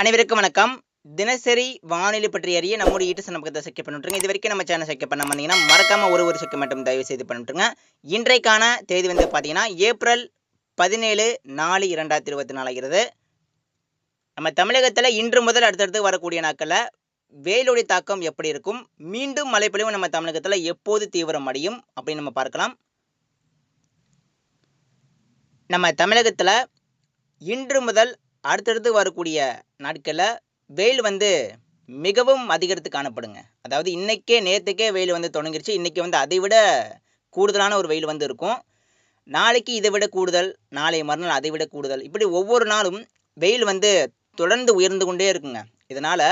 அனைவருக்கும் வணக்கம். தினசரி வானிலை பற்றி அறிய நம்முடைய ஈட்டு சனப்பக்கத்தை செக் பண்ணிட்டுருங்க இது வரைக்கும் நம்ம சேனல் செக் பண்ண வந்தீங்கன்னா மறக்காம ஒரு ஒரு செக் மட்டும் தயவு செய்து பண்ணிட்டுருங்க இன்றைக்கான தேதி வந்து பார்த்தீங்கன்னா ஏப்ரல் பதினேழு நாலு இரண்டாயிரத்தி இருபத்தி நாலாகிறது நம்ம தமிழகத்தில் இன்று முதல் அடுத்தடுத்து வரக்கூடிய நாட்களில் வெயிலுடைய தாக்கம் எப்படி இருக்கும்? மீண்டும் மழைப்பொழிவு நம்ம தமிழகத்தில் எப்போது தீவிரம் அடையும் அப்படின்னு நம்ம பார்க்கலாம். நம்ம தமிழகத்தில் இன்று முதல் அடுத்தடுத்து வரக்கூடிய நாட்களில் வெயில் வந்து மிகவும் அதிகரித்து காணப்படுங்க. அதாவது இன்றைக்கே நேற்றுக்கே வெயில் வந்து தொடங்கிருச்சு. இன்றைக்கி வந்து அதை விட கூடுதலான ஒரு வெயில் வந்து இருக்கும். நாளைக்கு இதை விட கூடுதல் நாளை மறுநாள் அதை விட கூடுதல். இப்படி ஒவ்வொரு நாளும் வெயில் வந்து தொடர்ந்து உயர்ந்து கொண்டே இருக்குங்க. இதனால்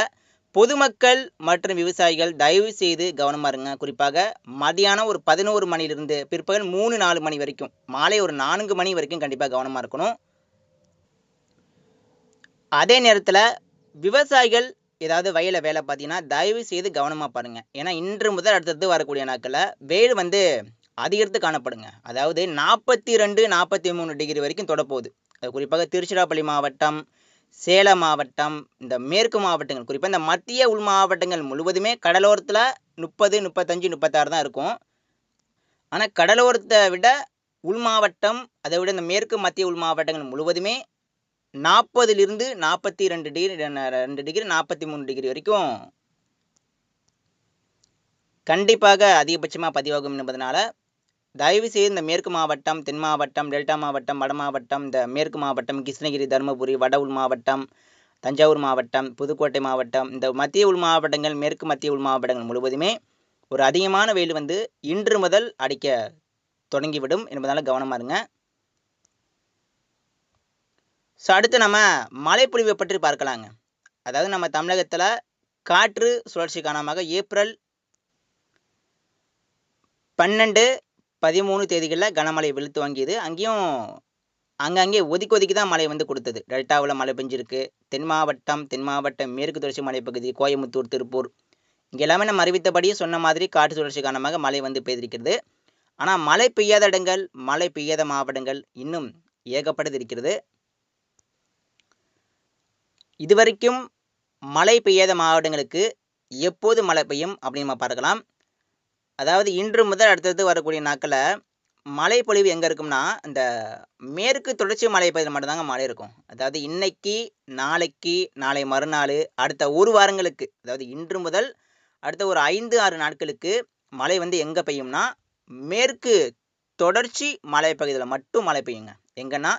பொதுமக்கள் மற்றும் விவசாயிகள் தயவு செய்து கவனமாக இருங்க. குறிப்பாக மதியானம் ஒரு பதினோரு மணிலிருந்து பிற்பகல் மூணு நாலு மணி வரைக்கும் மாலை ஒரு நான்கு மணி வரைக்கும் கண்டிப்பாக கவனமாக இருக்கணும். அதே நேரத்தில் விவசாயிகள் ஏதாவது வயலில் வேலை பார்த்தீங்கன்னா தயவு செய்து கவனமாக பாருங்கள் ஏன்னா இன்று முதல் அடுத்தடுத்து வரக்கூடிய நாட்களில் வெயில் வந்து அதிகரித்து காணப்படுங்க. அதாவது நாற்பத்தி ரெண்டு நாற்பத்தி மூணு டிகிரி வரைக்கும் தொடப்போகுது. அது குறிப்பாக திருச்சிராப்பள்ளி மாவட்டம் சேலம் மாவட்டம் இந்த மேற்கு மாவட்டங்கள் குறிப்பாக இந்த மத்திய உள் மாவட்டங்கள் முழுவதுமே கடலோரத்தில் முப்பது முப்பத்தஞ்சு முப்பத்தாறு தான் இருக்கும். ஆனால் கடலோரத்தை விட உள் மாவட்டம் அதை விட இந்த மேற்கு மத்திய உள் மாவட்டங்கள் முழுவதுமே நாற்பதுலேருந்து நாற்பத்தி ரெண்டு டிகிரி ரெண்டு டிகிரி நாற்பத்தி மூணு டிகிரி வரைக்கும். கண்டிப்பாக அதிகபட்சமாக பதிவாகும் என்பதனால தயவு செய்து இந்த மேற்கு மாவட்டம் தென் மாவட்டம் டெல்டா மாவட்டம் வட மாவட்டம் இந்த மேற்கு மாவட்டம் கிருஷ்ணகிரி தருமபுரி வட உள் மாவட்டம் தஞ்சாவூர் மாவட்டம் புதுக்கோட்டை மாவட்டம் இந்த மத்திய உள் மாவட்டங்கள் மேற்கு மத்திய உள் மாவட்டங்கள் முழுவதுமே ஒரு அதிகமான வெயில் வந்து இன்று முதல் அடிக்க தொடங்கிவிடும் என்பதால் கவனமாக இருங்க. ஸோ அடுத்து நம்ம மழைப்பொழிவை பற்றி பார்க்கலாங்க. அதாவது நம்ம தமிழகத்தில் காற்று சுழற்சி காரணமாக ஏப்ரல் பன்னெண்டு பதிமூணு தேதிகளில் கனமழை வெளுத்து வாங்கியது. அங்கேயும் அங்கங்கே ஒதுக்கி ஒதுக்கி தான் மழை வந்து கொடுத்தது. டெல்டாவில் மழை பெஞ்சிருக்கு. தென் மாவட்டம் தென் மாவட்டம் மேற்கு தொடர்ச்சி மலைப்பகுதி கோயம்புத்தூர் திருப்பூர் இங்கே எல்லாமே நம்ம அறிவித்தபடியே சொன்ன மாதிரி காற்று சுழற்சி காரணமாக மழை வந்து பெய்திருக்கிறது. ஆனால் மழை பெய்யாத இடங்கள் மழை பெய்யாத மாவட்டங்கள் இன்னும் ஏகப்பட்டது இருக்கிறது. இதுவரைக்கும் மழை பெய்யாத மாவட்டங்களுக்கு எப்போது மழை பெய்யும் அப்படின்னு நம்ம பார்க்கலாம். அதாவது இன்று முதல் அடுத்தடுத்து வரக்கூடிய நாட்களில் மழை பொழிவு எங்கே இருக்கும்னா இந்த மேற்கு தொடர்ச்சி மழை பகுதியில் மட்டும்தாங்க மழை இருக்கும். அதாவது இன்னைக்கு நாளைக்கு நாளை மறுநாள் அடுத்த ஒரு வாரங்களுக்கு அதாவது இன்று முதல் அடுத்த ஒரு ஐந்து ஆறு நாட்களுக்கு மழை வந்து எங்கே பெய்யும்னா மேற்கு தொடர்ச்சி மலைப்பகுதியில் மட்டும் மழை பெய்யுங்க. எங்கன்னா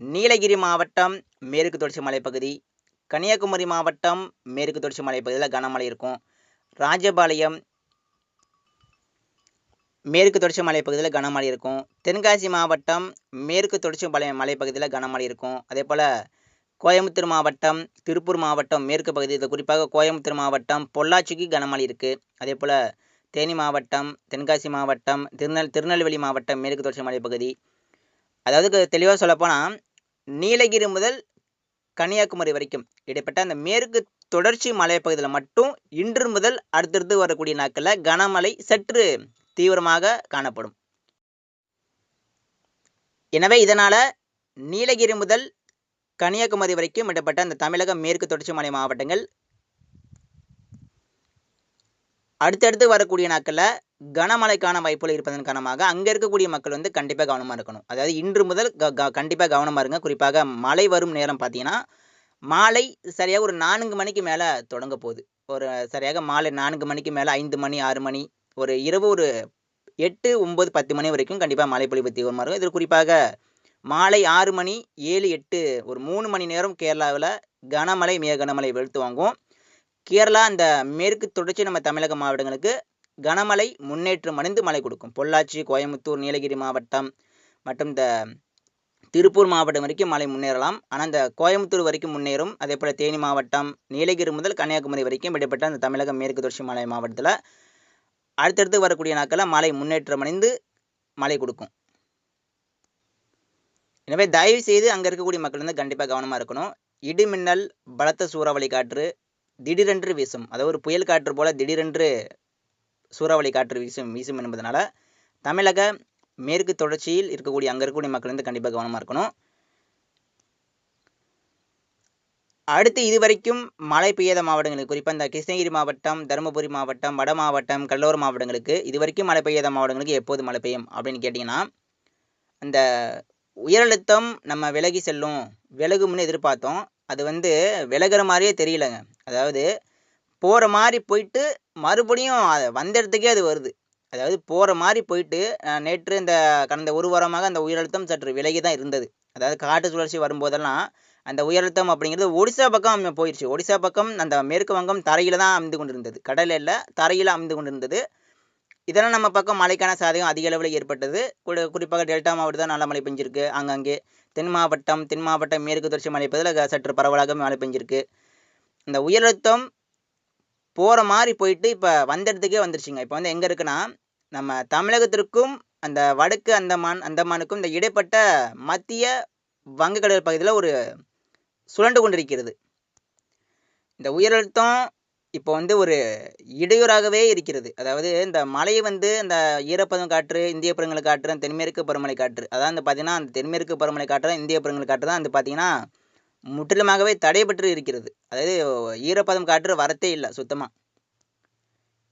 நீலகிரி மாவட்டம் மேற்கு தொடர்ச்சி மலைப்பகுதி கன்னியாகுமரி மாவட்டம் மேற்கு தொடர்ச்சி மலைப்பகுதியில் கனமழை இருக்கும். ராஜபாளையம் மேற்கு தொடர்ச்சி மலைப்பகுதியில் கனமழை இருக்கும். தென்காசி மாவட்டம் மேற்கு தொடர்ச்சி மலை மலைப்பகுதியில் கனமழை இருக்கும். அதே போல் கோயம்புத்தூர் மாவட்டம் திருப்பூர் மாவட்டம் மேற்கு பகுதியில் குறிப்பாக கோயம்புத்தூர் மாவட்டம் பொள்ளாச்சிக்கு கனமழை இருக்குது அதே போல் தேனி மாவட்டம் தென்காசி மாவட்டம் திருநெல் திருநெல்வேலி மாவட்டம் மேற்கு தொடர்ச்சி மலைப்பகுதி அதாவது தெளிவாக சொல்லப்போனால் நீலகிரி முதல் கன்னியாகுமரி வரைக்கும். இடைப்பட்ட அந்த மேற்கு தொடர்ச்சி மலைப்பகுதியில் மட்டும் இன்று முதல் அடுத்தடுத்து வரக்கூடிய நாட்களில் கனமழை சற்று தீவிரமாக காணப்படும். எனவே இதனால் நீலகிரி முதல் கன்னியாகுமரி வரைக்கும் இடப்பட்ட அந்த தமிழக மேற்கு தொடர்ச்சி மலை மாவட்டங்கள் அடுத்தடுத்து வரக்கூடிய நாட்களில் கனமழைக்கான வாய்ப்புகள் இருப்பதன் காரணமாக அங்கே இருக்கக்கூடிய மக்கள் வந்து கண்டிப்பாக கவனமாக இருக்கணும். அதாவது இன்று முதல் க க கண்டிப்பாக கவனமாக இருங்க. குறிப்பாக மழை வரும் நேரம் பார்த்தீங்கன்னா மாலை சரியாக ஒரு நான்கு மணிக்கு மேலே தொடங்க போகுது. ஒரு சரியாக மாலை நான்கு மணிக்கு மேலே ஐந்து மணி ஆறு மணி ஒரு இரவு ஒரு எட்டு ஒம்பது பத்து மணி வரைக்கும் கண்டிப்பாக மழை பொழிவு தீவிரமாக இருக்கும். இதில் குறிப்பாக மாலை ஆறு மணி ஏழு எட்டு ஒரு மூணு மணி நேரம் கேரளாவில் கனமழை மிக கனமழை வெளுத்து வாங்கும் கேரளா இந்த மேற்கு தொடர்ச்சி நம்ம தமிழக மாவட்டங்களுக்கு கனமழை முன்னேற்றம் அடைந்து மழை கொடுக்கும். பொள்ளாச்சி கோயம்புத்தூர் நீலகிரி மாவட்டம் மற்றும் இந்த திருப்பூர் மாவட்டம் வரைக்கும் மழை முன்னேறலாம். ஆனால் இந்த கோயம்புத்தூர் வரைக்கும் முன்னேறும். அதே போல் தேனி மாவட்டம் நீலகிரி முதல் கன்னியாகுமரி வரைக்கும் இடைப்பட்ட அந்த தமிழக மேற்கு தொடர்ச்சி மலை மாவட்டத்தில் அடுத்தடுத்து வரக்கூடிய நாட்களில் மழை முன்னேற்றம் அடைந்து மழை கொடுக்கும். எனவே தயவு செய்து அங்கே இருக்கக்கூடிய மக்கள் வந்து கண்டிப்பாக கவனமாக இருக்கணும். இடிமின்னல் பலத்த சூறாவளி காற்று திடீரென்று வீசும். அதாவது ஒரு புயல் காற்று போல் திடீரென்று சூறாவளி காற்று வீசும் வீசும் என்பதனால தமிழக மேற்கு தொடர்ச்சியில் இருக்கக்கூடிய அங்கே இருக்கக்கூடிய மக்கள் வந்து கண்டிப்பாக கவனமாக இருக்கணும். அடுத்து இதுவரைக்கும் மழை பெய்யாத மாவட்டங்களுக்கு குறிப்பாக இந்த கிருஷ்ணகிரி மாவட்டம் தருமபுரி மாவட்டம் வட மாவட்டம் கடலோர மாவட்டங்களுக்கு இதுவரைக்கும் மழை பெய்யாத மாவட்டங்களுக்கு எப்போது மழை பெய்யும் அப்படின்னு கேட்டிங்கன்னா அந்த உயரழுத்தம் நம்ம விலகி செல்லும் விலகும்னு எதிர்பார்த்தோம். அது வந்து விலகுற மாதிரியே தெரியலங்க. அதாவது போகிற மாதிரி போயிட்டு மறுபடியும் அது வந்த இடத்துக்கே அது வருது. அதாவது போகிற மாதிரி போயிட்டு நேற்று இந்த கடந்த ஒரு வாரமாக அந்த உயரழுத்தம் சற்று விலகி தான் இருந்தது. அதாவது காட்டு சுழற்சி வரும்போதெல்லாம் அந்த உயரழுத்தம் அப்படிங்கிறது ஒடிசா பக்கம் போயிடுச்சு ஒடிசா பக்கம் அந்த மேற்கு வங்கம் தரையில் தான் அமைந்து கொண்டிருந்தது. கடலில் இல்லை தரையில் அமைந்து கொண்டிருந்தது. இதெல்லாம் நம்ம பக்கம் மழைக்கான சாதகம் அதிக அளவில் ஏற்பட்டது. குறி- குறிப்பாக டெல்டா மாவட்டத்தில் நல்ல மழை பெஞ்சிருக்கு. அங்கங்கே தென் மாவட்டம் தென் மாவட்டம் மேற்கு தொடர்ச்சி மழை பெய்ததில் சற்று பரவலாக மழை பெஞ்சிருக்கு. இந்த உயரழுத்தம் போகிற மாதிரி போயிட்டு இப்போ வந்த இடத்துக்கே வந்துருச்சுங்க. இப்போ வந்து எங்கே இருக்குன்னா நம்ம தமிழகத்திற்கும் அந்த வடக்கு அந்தமான் அந்தமானுக்கும் இந்த இடைப்பட்ட மத்திய வங்கக்கடல் பகுதியில் ஒரு சுழண்டு கொண்டிருக்கிறது. இந்த உயரழுத்தம் இப்போ வந்து ஒரு இடையூறாகவே இருக்கிறது. அதாவது இந்த மழை வந்து இந்த ஈரப்பதம் காற்று இந்திய பெருங்கல் காற்று தென்மேற்கு பருவமழை காற்று. அதாவது வந்து பார்த்தீங்கன்னா அந்த தென்மேற்கு பருவமழை காற்று தான் இந்திய பெருங்கல் காற்று தான். வந்து பார்த்தீங்கன்னா முற்றிலுமாகவே தடைபட்டு இருக்கிறது. அதாவது ஈரப்பதம் காற்று வரத்தே இல்லை சுத்தமாக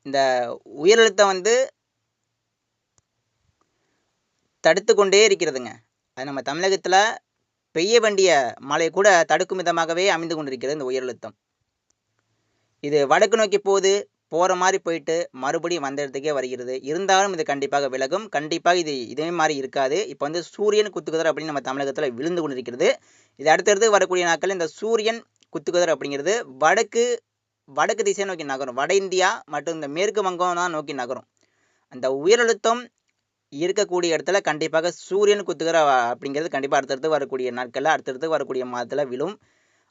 இந்த உயரழுத்தம் வந்து தடுத்து கொண்டே இருக்கிறதுங்க. அது நம்ம தமிழகத்தில் பெய்ய வேண்டிய மழை கூட தடுக்கும் விதமாகவே அமைந்து கொண்டிருக்கிறது இந்த உயரழுத்தம். இது வடக்கு நோக்கி போகுது போகிற மாதிரி போயிட்டு மறுபடியும் வந்த இடத்துக்கே வருகிறது. இருந்தாலும் இது கண்டிப்பாக விலகும். கண்டிப்பாக இது இதே மாதிரி இருக்காது. இப்போ வந்து சூரியன் குத்துக்குதர் அப்படின்னு நம்ம தமிழகத்தில் விழுந்து கொண்டிருக்கிறது. இது அடுத்தடுத்து வரக்கூடிய நாட்கள் இந்த சூரியன் குத்துக்குதர் அப்படிங்கிறது வடக்கு வடக்கு திசை நோக்கி நகரும். வட இந்தியா மற்றும் இந்த மேற்கு வங்கம் தான் நோக்கி நகரும். அந்த உயரழுத்தம் இருக்கக்கூடிய இடத்துல கண்டிப்பாக சூரியன் குத்துகிற அப்படிங்கிறது கண்டிப்பாக அடுத்தடுத்து வரக்கூடிய நாட்களில் அடுத்தடுத்து வரக்கூடிய மாதத்தில் விழும்.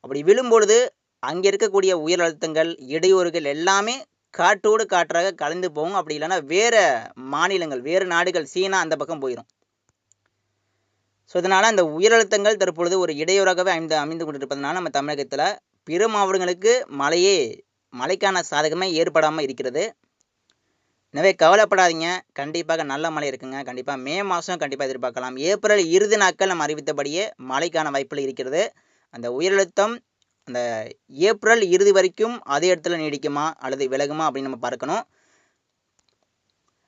அப்படி விழும்பொழுது அங்கே இருக்கக்கூடிய உயர் அழுத்தங்கள் இடையூறுகள் எல்லாமே காற்றோடு காற்றாக கலந்து போகும். அப்படி இல்லைன்னா வேறு மாநிலங்கள் வேறு நாடுகள் சீனா அந்த பக்கம் போயிடும் ஸோ இதனால் அந்த உயரழுத்தங்கள் தற்பொழுது ஒரு இடையூறாகவே அமைந்து அமைந்து கொண்டிருப்பதனால நம்ம தமிழகத்தில் பிற மாவட்டங்களுக்கு மழையே மழைக்கான சாதகமே ஏற்படாமல் இருக்கிறது. எனவே கவலைப்படாதீங்க. கண்டிப்பாக நல்ல மழை இருக்குங்க. கண்டிப்பாக மே மாதம் கண்டிப்பாக எதிர்பார்க்கலாம். ஏப்ரல் இறுதி நாட்கள் நம்ம அறிவித்தபடியே மழைக்கான வாய்ப்புகள் இருக்கிறது. அந்த உயரழுத்தம் அந்த ஏப்ரல் இறுதி வரைக்கும் அதே இடத்துல நீடிக்குமா அல்லது விலகுமா அப்படின்னு நம்ம பார்க்கணும்.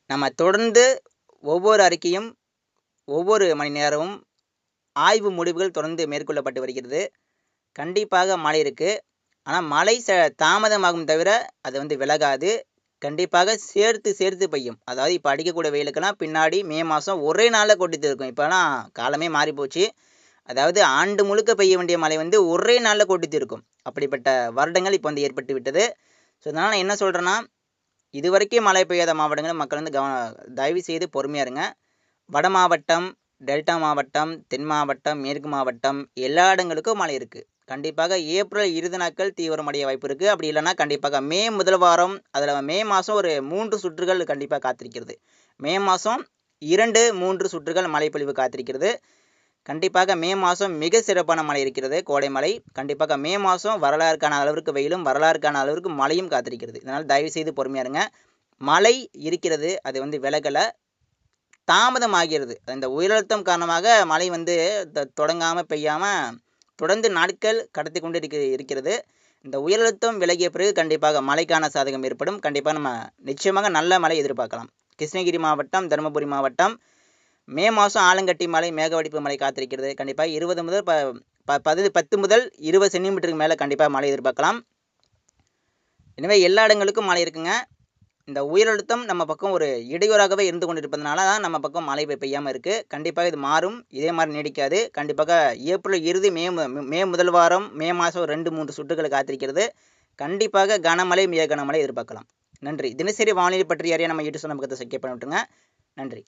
நம்ம தொடர்ந்து ஒவ்வொரு அறிக்கையும் ஒவ்வொரு மணி நேரமும் ஆய்வு முடிவுகள் தொடர்ந்து மேற்கொள்ளப்பட்டு வருகிறது. கண்டிப்பாக மழை இருக்குது ஆனால் மழை ச தாமதமாகும் தவிர அது வந்து விலகாது. கண்டிப்பாக சேர்த்து சேர்த்து பெய்யும். அதாவது இப்போ அடிக்கக்கூடிய வெயிலுக்கெல்லாம் பின்னாடி மே மாதம் ஒரே நாளில் கொட்டிட்டு இருக்கும். இப்போலாம் காலமே மாறி போச்சு அதாவது ஆண்டு முழுக்க பெய்ய வேண்டிய மழை வந்து ஒரே நாளில் கொட்டி இருக்கும் அப்படிப்பட்ட வருடங்கள் இப்போ வந்து ஏற்பட்டு விட்டது. ஸோ அதனால் நான் என்ன சொல்கிறேன்னா இது வரைக்கும் மழை பெய்யாத மாவட்டங்களில் மக்கள் வந்து கவன தயவு செய்து பொறுமையாக இருங்க. வட மாவட்டம் டெல்டா மாவட்டம் தென் மாவட்டம் மேற்கு மாவட்டம் எல்லா இடங்களுக்கும் மழை இருக்குது கண்டிப்பாக ஏப்ரல் இறுதி நாட்கள் தீவிரமடைய வாய்ப்பு இருக்குது அப்படி இல்லைன்னா கண்டிப்பாக மே முதல் வாரம் அதில் மே மாதம் ஒரு மூன்று சுற்றுகள் கண்டிப்பாக காத்திருக்கிறது. மே மாதம் இரண்டு மூன்று சுற்றுகள் மழைப்பொழிவு காத்திருக்கிறது. கண்டிப்பாக மே மாதம் மிக சிறப்பான மழை இருக்கிறது கோடை மழை. கண்டிப்பாக மே மாதம் வரலாறுக்கான அளவிற்கு வெயிலும் வரலாறுக்கான அளவிற்கு மழையும் காத்திருக்கிறது. இதனால் தயவு செய்து பொறுமையாக இருங்க. மழை இருக்கிறது அது வந்து விலகலை. தாமதமாகிறது இந்த உயரழுத்தம் காரணமாக மழை வந்து த- பெய்யாமல் தொடர்ந்து நாட்கள் கடத்தி கொண்டு இருக்க இருக்கிறது. இந்த உயரழுத்தம் விலகிய பிறகு கண்டிப்பாக மழைக்கான சாதகம் ஏற்படும். கண்டிப்பாக நம்ம நிச்சயமாக நல்ல மழை எதிர்பார்க்கலாம். கிருஷ்ணகிரி மாவட்டம் தருமபுரி மாவட்டம் மே மாதம் ஆலங்கட்டி மலை மேகவடிப்பு மழை காத்திருக்கிறது. கண்டிப்பாக இருபது முதல் ப ப பது பத்து முதல் இருபது சென்டிமீட்டருக்கு மேலே கண்டிப்பாக மழை எதிர்பார்க்கலாம். எனவே எல்லா இடங்களுக்கும் மழை இருக்குங்க. இந்த உயரழுத்தம் நம்ம பக்கம் ஒரு இடையூறாகவே இருந்து கொண்டிருப்பதனால தான் நம்ம பக்கம் மழை பெய் பெய்யாமல் இருக்குது கண்டிப்பாக இது மாறும். இதே மாதிரி நீடிக்காது. கண்டிப்பாக ஏப்ரல் இறுதி மே மே முதல் வாரம் மே மாதம் ரெண்டு மூன்று சுற்றுகளை காத்திருக்கிறது. கண்டிப்பாக கனமழை மிக கனமழை எதிர்பார்க்கலாம். நன்றி. தினசரி வானிலை பற்றி அறிய நம்ம யூடியூப் பக்கத்தை சப்ஸ்கிரைப் பண்ணி விட்டுருங்க நன்றி.